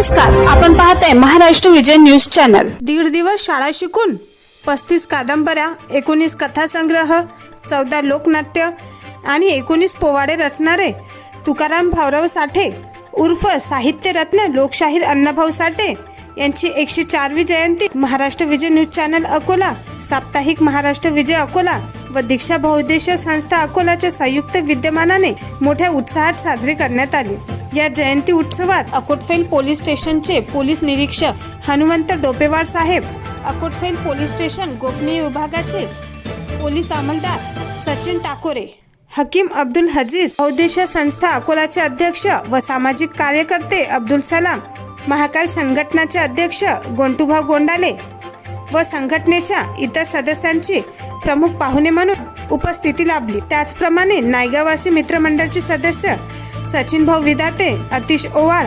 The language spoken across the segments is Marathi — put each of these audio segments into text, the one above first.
नमस्कार आपण पाहत आहे महाराष्ट्र विजय न्यूज चॅनल. दीड दिवस शाळा शिकून पस्तीस कादंबऱ्या एकोणीस कथासंग्रह चौदा लोकनाट्य आणि एकोणीस पोवाडे रचणारे तुकाराम भाऊराव साठे उर्फ साहित्यरत्न लोकशाहीर अण्णाभाऊ साठे यांची एकशे चारवी जयंती. महाराष्ट्र विजय न्यूज चॅनल अकोला साप्ताहिक महाराष्ट्र विजय अकोला व दीक्षा बहुद्देशीय संस्था अकोलाच्या संयुक्त विद्यमानाने मोठ्या उत्साहात साजरी करण्यात आली. या जयंती उत्सवात अकोटफेल पोलीस स्टेशनचे पोलीस निरीक्षक हनुमंत डोपेवार साहेब अकोटफेल पोलीस स्टेशन गोपनीय विभागाचे पोलीस अंमलदार सचिन टाकोरे हकीम अब्दुल हजीज बहुद्देशीय संस्था अकोलाचे अध्यक्ष व सामाजिक कार्यकर्ते अब्दुल सलाम महाकाल संघटनाचे अध्यक्ष गोंटूभाऊ गोंडाले व संघटनेच्या इतर सदस्यांची प्रमुख पाहुणे म्हणून उपस्थिती लाभली. त्याचप्रमाणे नायगावासी मित्रमंडळचे सदस्य सचिन भाऊ विधाते अतिश ओवाळ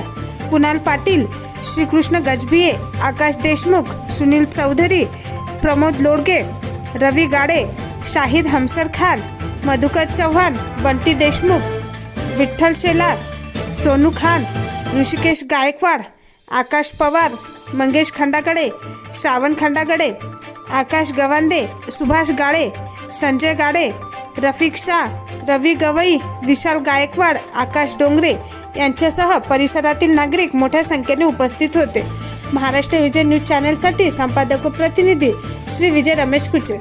कुणाल पाटील श्रीकृष्ण गजबिये आकाश देशमुख सुनील चौधरी प्रमोद लोडगे रवी गाडे शाहिद हमसर खान मधुकर चव्हाण बंटी देशमुख विठ्ठल शेलार सोनू खान ऋषिकेश गायकवाड आकाश पवार मंगेश खंडाकडे श्रावण खंडाकडे आकाश गवांदे सुभाष गाळे संजय गाडे रफिक शाह रवी गवई विशाल गायकवाड आकाश डोंगरे यांच्यासह परिसरातील नागरिक मोठ्या संख्येने उपस्थित होते. महाराष्ट्र विजय न्यूज चॅनलसाठी संपादक व प्रतिनिधी श्री विजय रमेश कुचे.